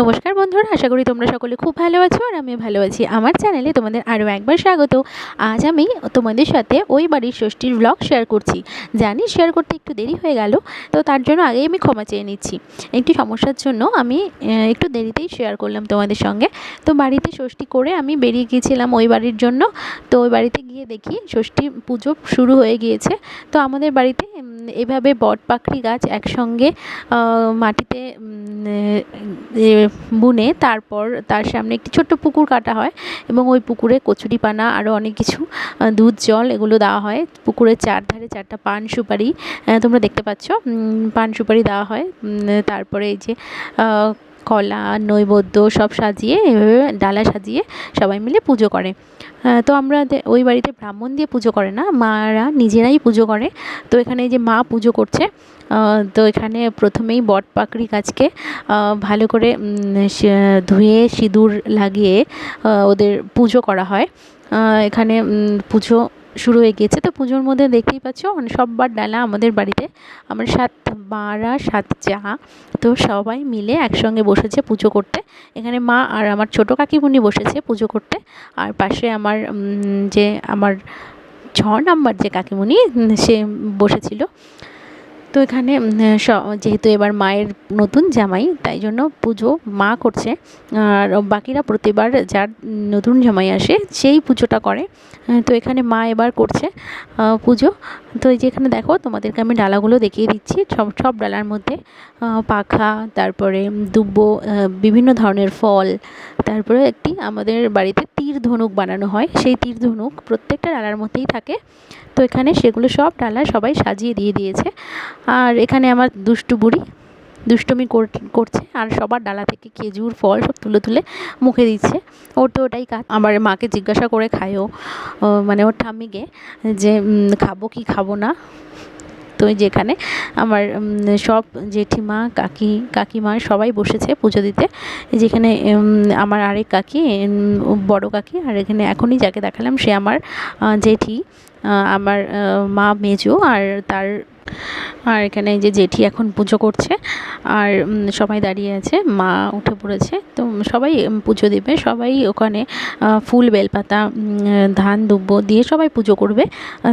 নমস্কার বন্ধুরা, আশা করি তোমরা সকলে খুব ভালো আছো আর আমি ভালো আছি। আমার চ্যানেলে তোমাদের আরও একবার স্বাগত। আজ আমি তোমাদের সাথে ওই বাড়ির ষষ্ঠীর ব্লগ শেয়ার করছি। জানি শেয়ার করতে একটু দেরি হয়ে গেল, তো তার জন্য আগেই আমি ক্ষমা চেয়ে নিচ্ছি। একটি সমস্যার জন্য আমি একটু দেরিতেই শেয়ার করলাম তোমাদের সঙ্গে। তো বাড়িতে ষষ্ঠী করে আমি বেরিয়ে গিয়েছিলাম ওই বাড়ির জন্য। তো ওই বাড়িতে গিয়ে দেখি ষষ্ঠী পুজো শুরু হয়ে গিয়েছে। তো আমাদের বাড়িতে এভাবে বট পাকড়ি গাছ একসঙ্গে মাটিতে বুনে, তারপর তার সামনে একটি ছোট্ট পুকুর কাটা হয় এবং ওই পুকুরে কচুরিপানা আরও অনেক কিছু দুধ, জল এগুলো দেওয়া হয়। পুকুরের চারধারে চারটা পান সুপারি তোমরা দেখতে পাচ্ছ পান সুপারি দেওয়া হয়। তারপরে এই যে কলা, নৈবেদ্য সব সাজিয়ে, এভাবে ডালা সাজিয়ে সবাই মিলে পুজো করে। তো আমরা ওই বাড়িতে ব্রাহ্মণ দিয়ে পুজো করে না, মারা নিজেরাই পুজো করে। তো এখানে যে মা পুজো করছে তো এখানে প্রথমেই বট পাকড়ি গাছকে ভালো করে ধুয়ে সিঁদুর লাগিয়ে ওদের পুজো করা হয়। এখানে পুজো শুরু হয়ে গিয়েছে। তো পুজোর মধ্যে দেখতেই পাচ্ছ মানে সববার ডালা আমাদের বাড়িতে। আমার সাত মারা সাত চা, তো সবাই মিলে একসঙ্গে বসেছে পুজো করতে। এখানে মা আর আমার ছোটো কাকিমুনি বসেছে পুজো করতে। আর পাশে আমার যে আমার ছ নাম্বার যে কাকিমুনি সে বসেছিল। তো এখানে যেহেতু এবার মায়ের নতুন জামাই, তাই জন্য পুজো মা করছে। আর বাকিরা প্রতিবার যার নতুন জামাই আসে, সেই পুজোটা করে। তো এখানে মা এবার করছে পুজো। তো এই যে এখানে দেখো, তোমাদেরকে আমি ডালাগুলো দেখিয়ে দিচ্ছি। সব সব ডালার মধ্যে পাখা, তারপরে দুব্বো বিভিন্ন ধরনের ফল, তারপরে একটি আমাদের বাড়িতে তীর ধনুক বানানো হয়। সেই তীর ধনুক প্রত্যেকটা ডালার মধ্যেই থাকে। তো এখানে সেগুলো সব ডালা সবাই সাজিয়ে দিয়ে দিয়েছে। আর এখানে আমার দুষ্টু বুড়ি দুষ্টুমি কর- করছে আর সবার ডালা থেকে খেজুর, ফল সব তুলে তুলে মুখে দিচ্ছে। ওর তো ওটাই কাজ। আমার মাকে জিজ্ঞাসা করে খায়ও মানে ওর ঠাম্মিকে যে খাব কি খাব না? তো যেখানে আমার সব জেঠিমা, কাকি, কাকিমা সবাই বসেছে পুজো দিতে। যেখানে আমার আরেক কাকি বড় কাকি আর এখানে এখনই যাকে দেখালাম সে আমার জেঠি আমার মা, মেজো আর তার আর এখানে এই যে জেঠি এখন পুজো করছে আর সবাই দাঁড়িয়ে আছে মা উঠে পড়েছে তো সবাই পুজো দেবে সবাই ওখানে ফুল বেলপাতা ধান দুব্বো দিয়ে সবাই পুজো করবে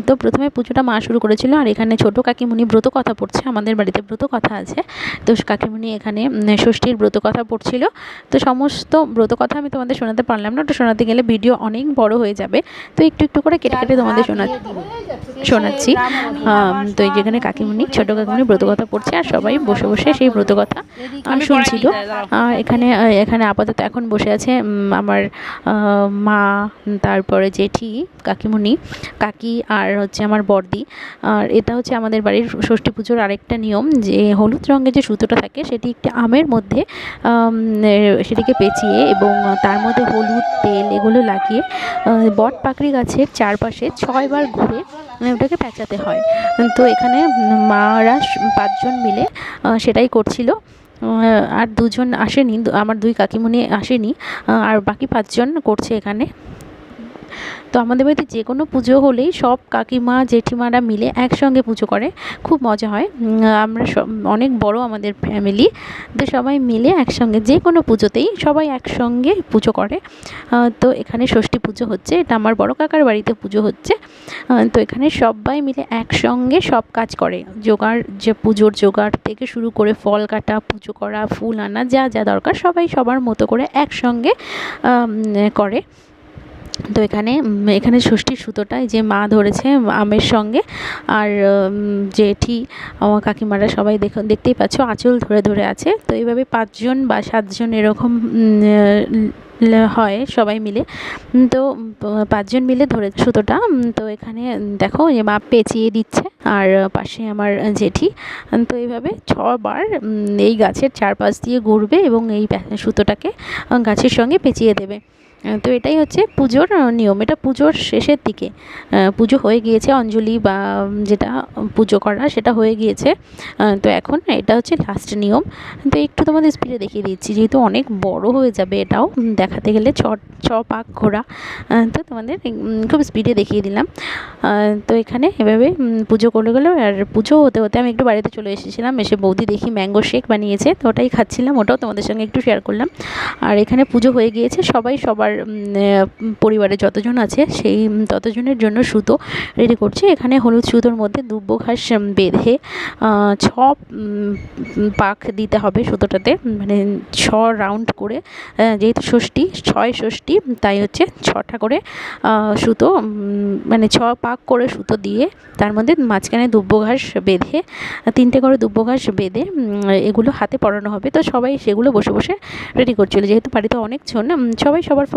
তো প্রথমে পুজোটা মা শুরু করেছিল আর এখানে ছোট কাকিমুনি ব্রত কথা পড়ছে আমাদের বাড়িতে ব্রত কথা আছে তো কাকিমুনি এখানে ষষ্ঠীর ব্রত কথা পড়ছিল তো সমস্ত ব্রত কথা আমি তোমাদের শোনাতে পারলাম না ওটা শোনাতে গেলে ভিডিও অনেক বড় হয়ে যাবে তো একটু একটু করে কেটে কেটে তোমাদের শোনা শোনাচ্ছি। তো এই যেখানে কাকিমুনি ছোটো কাকিমুনি ব্রতকথা পড়ছে আর সবাই বসে বসে সেই ব্রতকথা শুনছিল। এখানে এখানে আপাতত এখন বসে আছে আমার মা, তারপরে জেঠি কাকিমুনি কাকি আর হচ্ছে আমার বর্দি আর এটা হচ্ছে আমাদের বাড়ির ষষ্ঠী পুজোর আরেকটা নিয়ম, যে হলুদ রঙের যে সুতোটা থাকে, সেটি একটি আমের মধ্যে সেটিকে পেঁচিয়ে এবং তার মধ্যে হলুদ, তেল এগুলো লাগিয়ে বট পাকড়ি গাছের চারপাশে ছয়বার ঘুরে মানে ওটাকে পেঁচাতে হয়। তো এখানে মারা পাঁচজন মিলে সেটাই করছিল। আর দুজন আসেনি, আমার দুই কাকিমুনি আসেনি আর বাকি পাঁচজন করছে এখানে। তো আমাদের বাড়িতে যে কোনো পুজো হলেই সব কাকিমা, জেঠিমারা মিলে একসঙ্গে পুজো করে। খুব মজা হয়। আমরা অনেক বড় আমাদের ফ্যামিলি তো সবাই মিলে একসঙ্গে যে কোনো পুজোতেই সবাই একসঙ্গে পুজো করে। তো এখানে ষষ্ঠী পুজো হচ্ছে, এটা আমার বড় কাকার বাড়িতে পুজো হচ্ছে। তো এখানে সবাই মিলে একসঙ্গে সব কাজ করে। জোগাড়, যে পুজোর জোগাড় থেকে শুরু করে ফল কাটা, পুজো করা, ফুল আনা, যা যা দরকার সবাই সবার মতো করে একসঙ্গে করে। তো এখানে এখানে ষষ্ঠীর সুতোটা এই যে মা ধরেছে আমের সঙ্গে আর জেঠি আমার কাকিমারা সবাই দেখ, দেখতেই পাচ্ছ আঁচল ধরে ধরে আছে। তো এইভাবে পাঁচজন বা সাতজন এরকম হয় সবাই মিলে। তো পাঁচজন মিলে ধরে সুতোটা। তো এখানে, দেখো যে মা পেঁচিয়ে দিচ্ছে আর পাশে আমার জেঠি। তো এইভাবে ছবার এই গাছের চারপাশ দিয়ে ঘুরবে এবং এই সুতোটাকে, গাছের সঙ্গে পেঁচিয়ে দেবে। তো এটাই হচ্ছে পুজোর নিয়ম। এটা পুজোর শেষের দিকে। পুজো হয়ে গিয়েছে, অঞ্জলি বা যেটা পুজো করা, সেটা হয়ে গিয়েছে। তো এখন এটা হচ্ছে লাস্ট নিয়ম। তো একটু তোমাদের স্পিডে দেখিয়ে দিচ্ছি, যেহেতু অনেক বড় হয়ে যাবে এটাও দেখাতে গেলে ছ ছ পাক ঘোরা তো তোমাদের খুব স্পিডে দেখিয়ে দিলাম। তো এখানে এভাবে পুজো করে গেলো। আর পুজো হতে হতে আমি একটু বাড়িতে চলে এসেছিলাম, এসে বৌদি দেখি ম্যাঙ্গো শেক বানিয়েছে। তো ওটাই খাচ্ছিলাম, ওটাও তোমাদের সঙ্গে একটু শেয়ার করলাম। আর এখানে পুজো হয়ে গিয়েছে, সবাই সবার পরিবারে যতজন আছে, সেই ততজনের জন্য সুতো রেডি করছে। এখানে হলুদ সুতোর মধ্যে দুব্বো ঘাস বেঁধে ছ পাক দিতে হবে সুতোটাতে। মানে ছ রাউন্ড করে যেহেতু ষষ্ঠী, ছয় ষষ্ঠী, তাই হচ্ছে ছটা করে সুতো মানে ছ পাক করে সুতো দিয়ে তার মধ্যে মাঝখানে দুব্বো ঘাস বেঁধে, তিনটে করে দুব্বো ঘাস বেঁধে এগুলো হাতে পরানো হবে। তো সবাই সেগুলো বসে বসে রেডি করছিল। যেহেতু বাড়িতে অনেকজন সবাই সবার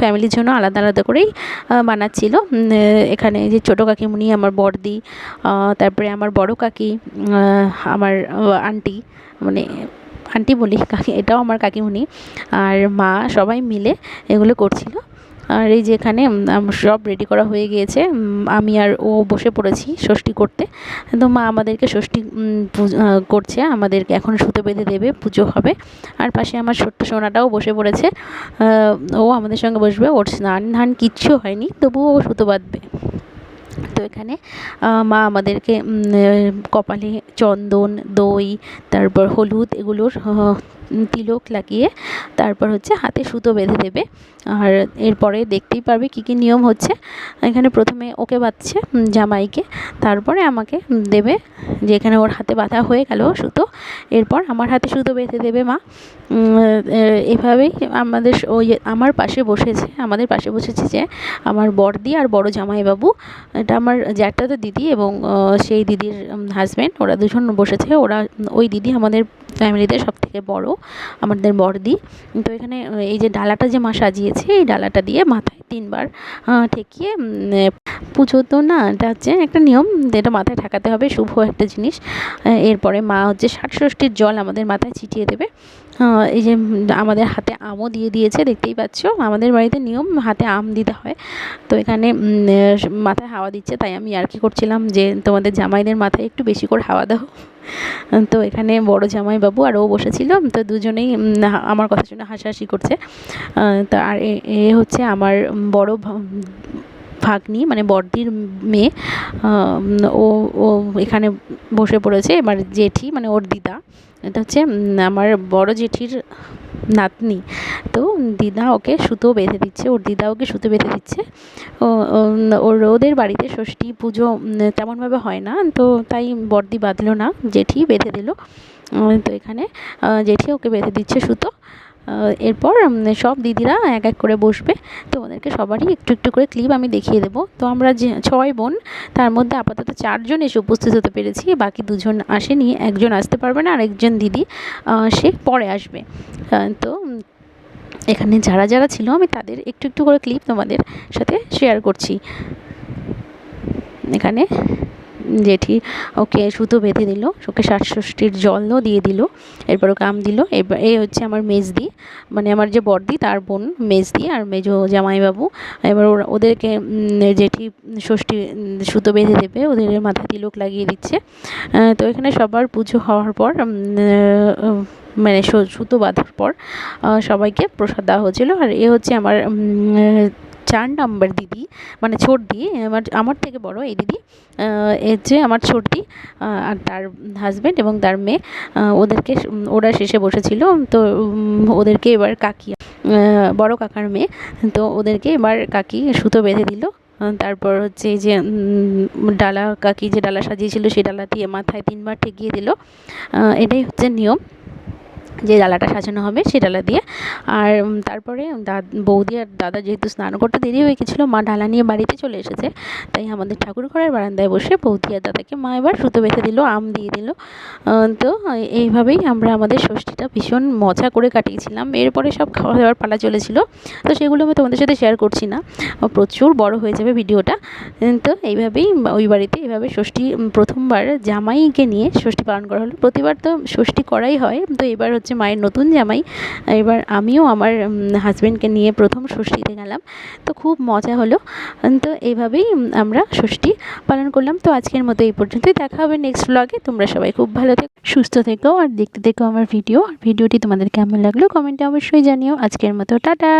ফ্যামিলির জন্য আলাদা আলাদা করেই বানাচ্ছিল। এখানে যে ছোটো কাকিমুনি, আমার বড়দি তারপরে আমার বড় কাকি আমার আন্টি মানে আন্টি বলি, কাকি, এটাও আমার কাকিমুনি। আর মা সবাই মিলে এগুলো করছিল। আর এই যে এখানে সব রেডি করা হয়ে গিয়েছে। আমি আর ও বসে পড়েছি ষষ্ঠী করতে। তো মা আমাদেরকে ষষ্ঠী করছে। আমাদেরকে এখন সুতো বেঁধে দেবে, পুজো হবে। আর পাশে আমার ছোট্ট সোনাটাও বসে পড়েছে। ও আমাদের সঙ্গে বসবে, ওর স্নান ধান কিচ্ছু হয়নি, তবুও ও সুতো বাঁধবে। তো এখানে মা আমাদেরকে কপালে চন্দন, দই, তারপর হলুদ, এগুলোর তিলক লাগিয়ে তারপর হচ্ছে হাতে সুতো বেঁধে দেবে। আর এরপরে দেখতেই পারবে কী কী নিয়ম হচ্ছে। এখানে প্রথমে ওকে বাঁধছে জামাইকে। তারপরে আমাকে দেবে যে এখানে ওর হাতে বাঁধা হয়ে গেল সুতো। এরপর আমার হাতে সুতো বেঁধে দেবে মা। এভাবেই আমাদের ওই আমার পাশে বসেছে, আমাদের পাশে বসেছে যে আমার বড়দি আর বড় জামাইবাবু। এটা আমার জ্যাঠাতো দিদি এবং সেই দিদির হাজব্যান্ড ওরা দুজন বসেছে। ওরা ওই দিদি আমাদের ফ্যামিলিতে সব থেকে বড়, আমাদের বড়দি। তো এখানে, এই যে ডালাটা যে মা সাজিয়েছে, এই ডালাটা দিয়ে মাথায় তিনবার ঠেকিয়ে পুজো তো না, এটা হচ্ছে একটা নিয়ম যেটা মাথায় ঠেকাতে হবে, শুভ একটা জিনিস। এরপরে মা হচ্ছে ষাট ষষ্ঠীর জল আমাদের মাথায় ছিটিয়ে দেবে। এই যে আমাদের হাতে আমও দিয়ে দিয়েছে, দেখতেই পাচ্ছ? আমাদের বাড়িতে নিয়ম হাতে আম দিতে হয়। তো এখানে মাথায় হাওয়া দিচ্ছে, তাই আমি আর কি করছিলাম যে তোমাদের জামাইদের মাথায় একটু বেশি করে হাওয়া দাও। তো এখানে বড় জামাই বাবু আর ও বসেছিল, তো দুজনেই আমার কথা শুনে হাসাহাসি করছে। তা আর এ হচ্ছে আমার বড় ভাগ্নি মানে বড়দির মেয়ে ও ও এখানে বসে পড়েছে। এবার জেঠি মানে ওর দিদা, এটা হচ্ছে আমার বড় জেঠির নাতনি। তো দিদা ওকে সুতো বেঁধে দিচ্ছে, ওর দিদা ওকে সুতো বেঁধে দিচ্ছে। ও ওর, ওদের বাড়িতে ষষ্ঠী পুজো তেমনভাবে হয় না, তো তাই বড়দি বাঁধলো না, জেঠি বেঁধে দিল। তো এখানে জেঠি ওকে বেঁধে দিচ্ছে সুতো। এরপর সব দিদিরা এক এক করে বসবে। তোমাদেরকে সবারই একটু একটু করে ক্লিপ আমি দেখিয়ে দেবো। তো আমরা যে, ছয় বোন, তার মধ্যে আপাতত চারজন এসে উপস্থিত হতে পেরেছি। বাকি দুজন আসেনি, একজন আসতে পারবে না আর একজন দিদি সে পরে আসবে। তো এখানে যারা যারা ছিল, আমি তাদের একটু একটু করে ক্লিপ তোমাদের সাথে শেয়ার করছি। এখানে জেঠি ওকে সুতো বেঁধে দিল, ওকে ষাট ষষ্ঠীর জলও দিয়ে দিল, এরপর ওকে আম দিল এবার এই হচ্ছে আমার মেজদি মানে আমার যে বড়দি তার বোন মেজদি আর মেজো জামাইবাবু, এবার ওরা, ওদেরকে জেঠি ষষ্ঠী সুতো বেঁধে দেবে, ওদের মাথায় তিলক লাগিয়ে দিচ্ছে তো এখানে সবার পুজো হওয়ার পর মানে সুতো বাঁধার পর সবাইকে প্রসাদ দেওয়া হচ্ছিল, আর এ হচ্ছে আমার চার নাম্বার দিদি মানে ছোট দি, আমার আমার থেকে বড় এই দিদি এর যে আমার ছোটদি আর তার হাজব্যান্ড এবং তার মেয়ে ওদেরকে ওরা শেষে বসেছিল, তো ওদেরকে এবার কাকি বড় কাকার মেয়ে, তো ওদেরকে এবার কাকি সুতো বেঁধে দিল তারপর হচ্ছে এই যে ডালা, কাকি যে ডালা সাজিয়েছিল, সেই ডালা দিয়ে মাথায় তিনবার ঠেকিয়ে দিল এটাই হচ্ছে নিয়ম। যে ডালাটা সাজানো হবে সেই ডালা দিয়ে। আর তারপরে দাদ বৌদি আর দাদা যেহেতু স্নান করতে দেরি হয়ে গেছিল, মা ডালা নিয়ে বাড়িতে চলে এসেছে। তাই আমাদের ঠাকুর ঘরের বারান্দায় বসে বৌদি আর দাদাকে মা এবার সুতো বেঁধে দিল, আম দিয়ে দিল। তো এইভাবেই আমরা আমাদের ষষ্ঠীটা ভীষণ মজা করে কাটিয়েছিলাম। এরপরে সব খাওয়া দাওয়ার পালা চলেছিল। তো সেগুলো আমি তোমাদের সাথে শেয়ার করছি না। প্রচুর বড় হয়ে যাবে ভিডিওটা। তো এইভাবেই ওই বাড়িতে এইভাবে ষষ্ঠী প্রথমবার জামাইকে নিয়ে ষষ্ঠী পালন করা হলো। প্রতিবার তো ষষ্ঠী করাই হয়। তো এবার হচ্ছে হচ্ছে মায়ের নতুন জামাই। এবার আমিও আমার হাজব্যান্ডকে নিয়ে প্রথম ষষ্ঠীতে গেলাম। তো খুব মজা হলো। তো এইভাবেই আমরা ষষ্ঠী পালন করলাম। তো আজকের মতো এই পর্যন্তই। দেখা হবে নেক্সট ব্লগে তোমরা সবাই খুব ভালো থেকো, সুস্থ থেকো আর দেখতে থেকো আমার ভিডিও আর ভিডিওটি তোমাদের কেমন লাগল কমেন্টে অবশ্যই জানিও। আজকের মতো টাটা!